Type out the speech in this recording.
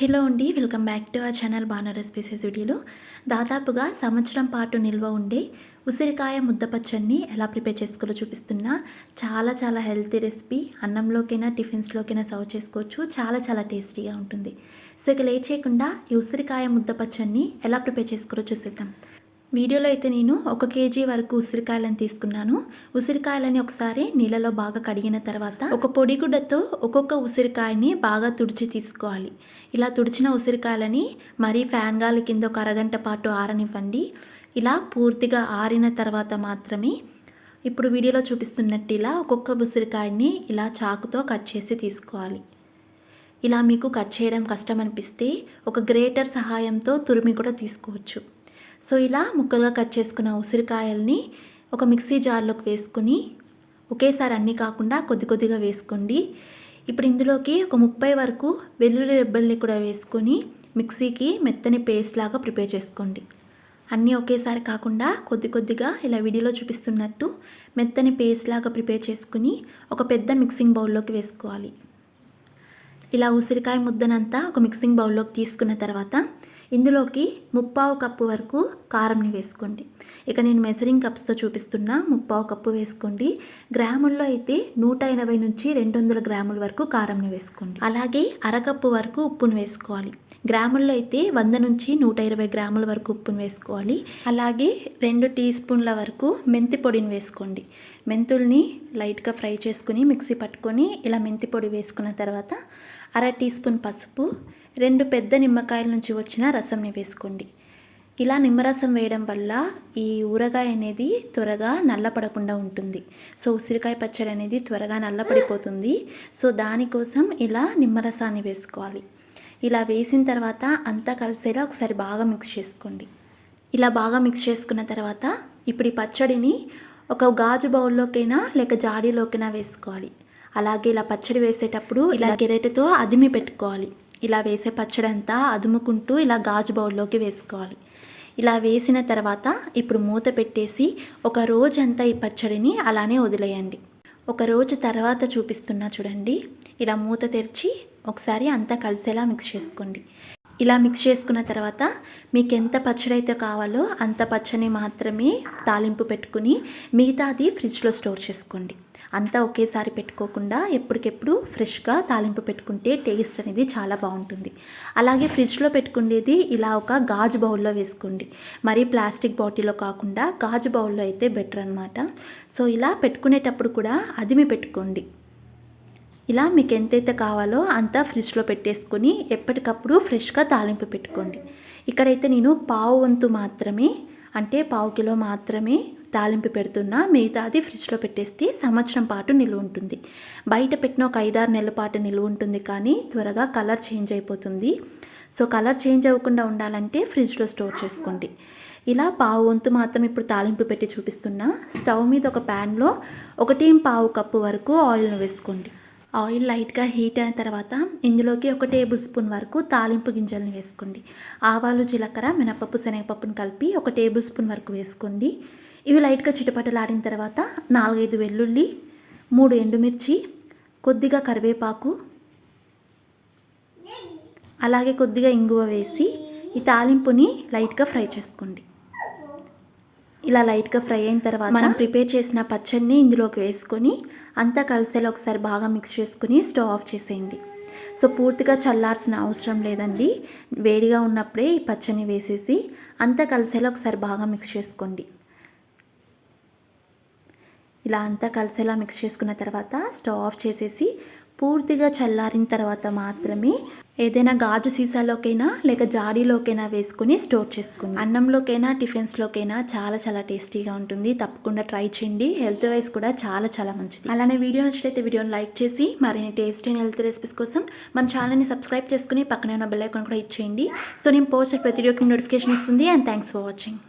Hello అండి welcome back to ఆ channel బాణ రెసిపీసెస్ వీడియోలో. దాదాపుగా సంవత్సరం పాటు నిల్వ ఉండే ఉసిరికాయ ముద్ద పచ్చడిని ఎలా ప్రిపేర్ చేసుకోవాలో చూపిస్తున్నా. చాలా చాలా హెల్తీ రెసిపీ. అన్నంలోకైనా టిఫిన్స్లోకైనా సర్వ్ చేసుకోవచ్చు. చాలా చాలా టేస్టీగా ఉంటుంది. సో ఇక లేట్ చేయకుండా ఈ ఉసిరికాయ ముద్ద పచ్చడిని ఎలా ప్రిపేర్ చేసుకోవాలో చూసేద్దాం. వీడియోలో అయితే నేను ఒక కేజీ వరకు ఉసిరికాయలను తీసుకున్నాను. ఉసిరికాయలని ఒకసారి నీళ్ళలో బాగా కడిగిన తర్వాత ఒక పొడిగుడ్డతో ఒక్కొక్క ఉసిరికాయని బాగా తుడిచి తీసుకోవాలి. ఇలా తుడిచిన ఉసిరికాయలని మరీ ఫ్యాన్ గాలి కింద ఒక అరగంట పాటు ఆరనివ్వండి. ఇలా పూర్తిగా ఆరిన తర్వాత మాత్రమే ఇప్పుడు వీడియోలో చూపిస్తున్నట్టు ఇలా ఒక్కొక్క ఉసిరికాయని ఇలా చాకుతో కట్ చేసి తీసుకోవాలి. ఇలా మీకు కట్ చేయడం కష్టం అనిపిస్తే ఒక గ్రేటర్ సహాయంతో తురిమి కూడా తీసుకోవచ్చు. సో ఇలా ముక్కలుగా కట్ చేసుకున్న ఉసిరికాయల్ని ఒక మిక్సీ జార్లోకి వేసుకుని ఒకేసారి అన్నీ కాకుండా కొద్ది కొద్దిగా వేసుకోండి. ఇప్పుడు ఇందులోకి ఒక ముప్పై వరకు వెల్లుల్లి రెబ్బల్ని కూడా వేసుకొని మిక్సీకి మెత్తని పేస్ట్ లాగా ప్రిపేర్ చేసుకోండి. అన్నీ ఒకేసారి కాకుండా కొద్ది కొద్దిగా ఇలా వీడియోలో చూపిస్తున్నట్టు మెత్తని పేస్ట్ లాగా ప్రిపేర్ చేసుకుని ఒక పెద్ద మిక్సింగ్ బౌల్లోకి వేసుకోవాలి. ఇలా ఉసిరికాయ ముద్దనంతా ఒక మిక్సింగ్ బౌల్లోకి తీసుకున్న తర్వాత ఇందులోకి ముప్పావు కప్పు వరకు కారంని వేసుకోండి. ఇక నేను మెజరింగ్ కప్స్తో చూపిస్తున్న ముప్పావు కప్పు వేసుకోండి. గ్రాముల్లో అయితే నూట ఎనభై నుంచి రెండు వందల గ్రాముల వరకు కారంని వేసుకోండి. అలాగే అరకప్పు వరకు ఉప్పును వేసుకోవాలి. గ్రాముల్లో అయితే వంద నుంచి నూట ఇరవై గ్రాముల వరకు ఉప్పును వేసుకోవాలి. అలాగే రెండు టీ స్పూన్ల వరకు మెంతి పొడిని వేసుకోండి. మెంతుల్ని లైట్గా ఫ్రై చేసుకుని మిక్సీ పట్టుకొని ఇలా మెంతి పొడి వేసుకున్న తర్వాత అర టీ స్పూన్ పసుపు రెండు పెద్ద నిమ్మకాయల నుంచి వచ్చిన రసంని వేసుకోండి. ఇలా నిమ్మరసం వేయడం వల్ల ఈ ఊరగాయ అనేది త్వరగా నల్లపడకుండా ఉంటుంది. సో ఉసిరికాయ పచ్చడి అనేది త్వరగా నల్లపడిపోతుంది. సో దానికోసం ఇలా నిమ్మరసాన్ని వేసుకోవాలి. ఇలా వేసిన తర్వాత అంతా కలిసేలా ఒకసారి బాగా మిక్స్ చేసుకోండి. ఇలా బాగా మిక్స్ చేసుకున్న తర్వాత ఇప్పుడు ఈ పచ్చడిని ఒక గాజు బౌల్లోకైనా లేక జాడీలోకైనా వేసుకోవాలి. అలాగే ఇలా పచ్చడి వేసేటప్పుడు ఇలా గెరెటతో అదిమి పెట్టుకోవాలి. ఇలా వేసే పచ్చడి అంతా అదుముకుంటూ ఇలా గాజు బౌల్లోకి వేసుకోవాలి. ఇలా వేసిన తర్వాత ఇప్పుడు మూత పెట్టేసి ఒక రోజంతా ఈ పచ్చడిని అలానే వదిలేయండి. ఒక రోజు తర్వాత చూపిస్తున్నా చూడండి. ఇలా మూత తెరిచి ఒకసారి అంతా కలిసేలా మిక్స్ చేసుకోండి. ఇలా మిక్స్ చేసుకున్న తర్వాత మీకు ఎంత పచ్చడి అయితే కావాలో అంత పచ్చని మాత్రమే తాలింపు పెట్టుకుని మిగతా అది ఫ్రిడ్జ్లో స్టోర్ చేసుకోండి. అంతా ఒకేసారి పెట్టుకోకుండా ఎప్పటికెప్పుడు ఫ్రెష్గా తాలింపు పెట్టుకుంటే టేస్ట్ అనేది చాలా బాగుంటుంది. అలాగే ఫ్రిడ్జ్లో పెట్టుకునేది ఇలా ఒక గాజు బౌల్లో వేసుకోండి. మరీ ప్లాస్టిక్ బాటిల్లో కాకుండా గాజు బౌల్లో అయితే బెటర్ అనమాట సో ఇలా పెట్టుకునేటప్పుడు కూడా అదిమి పెట్టుకోండి. ఇలా మీకు ఎంతైతే కావాలో అంతా ఫ్రిడ్జ్లో పెట్టేసుకొని ఎప్పటికప్పుడు ఫ్రెష్గా తాలింపు పెట్టుకోండి. ఇక్కడైతే నేను పావు వంతు మాత్రమే అంటే పావు కిలో మాత్రమే తాలింపు పెడుతున్నా. మిగతాది ఫ్రిడ్జ్లో పెట్టేస్తే సంవత్సరం పాటు నిలువ ఉంటుంది. బయట పెట్టిన ఒక ఐదారు నెలల పాటు నిలువ ఉంటుంది కానీ త్వరగా కలర్ చేంజ్ అయిపోతుంది. సో కలర్ చేంజ్ అవ్వకుండా ఉండాలంటే ఫ్రిడ్జ్లో స్టోర్ చేసుకోండి. ఇలా పావు వంతు మాత్రం ఇప్పుడు తాలింపు పెట్టి చూపిస్తున్నా. స్టవ్ మీద ఒక ప్యాన్లో ఒకటి పావు కప్పు వరకు ఆయిల్ను వేసుకోండి. ఆయిల్ లైట్గా హీట్ అయిన తర్వాత ఇందులోకి ఒక టేబుల్ స్పూన్ వరకు తాలింపు గింజలను వేసుకోండి. ఆవాలు జీలకర్ర మినపప్పు శనగపప్పును కలిపి ఒక టేబుల్ స్పూన్ వరకు వేసుకోండి. ఇవి లైట్గా చిటపటలాడిన తర్వాత నాలుగైదు వెల్లుల్లి మూడు ఎండుమిర్చి కొద్దిగా కరివేపాకు అలాగే కొద్దిగా ఇంగువ వేసి ఈ తాలింపుని లైట్గా ఫ్రై చేసుకోండి. ఇలా లైట్గా ఫ్రై అయిన తర్వాత మనం ప్రిపేర్ చేసిన పచ్చడిని ఇందులోకి వేసుకొని అంతా కలిసేలా ఒకసారి బాగా మిక్స్ చేసుకుని స్టవ్ ఆఫ్ చేసేయండి. సో పూర్తిగా చల్లార్చిన అవసరం లేదండి. వేడిగా ఉన్నప్పుడే ఈ పచ్చడిని వేసేసి అంతా కలిసేలా ఒకసారి బాగా మిక్స్ చేసుకోండి. ఇలా అంతా కలిసేలా మిక్స్ చేసుకున్న తర్వాత స్టవ్ ఆఫ్ చేసేసి పూర్తిగా చల్లారిన తర్వాత మాత్రమే ఏదైనా గాజు సీసాలోకైనా లేక జాడీలోకైనా వేసుకుని స్టోర్ చేసుకుని అన్నంలోకైనా టిఫిన్స్లోకైనా చాలా చాలా టేస్టీగా ఉంటుంది. తప్పకుండా ట్రై చేయండి. హెల్త్ వైజ్ కూడా చాలా చాలా మంచిది. అలానే వీడియో నచ్చితే వీడియోని లైక్ చేసి మరిన్ని టేస్టీ అండ్ హెల్త్ రెసిపీస్ కోసం మన ఛానల్ని సబ్స్క్రైబ్ చేసుకుని పక్కనే ఉన్న బెల్ ఐకాన్ కూడా ఇచ్చేయండి సో నేను పోస్ట్ ప్రతి వీడియోకి నోటిఫికేషన్ ఇస్తుంది అండ్ థ్యాంక్స్ ఫర్ వాచింగ్.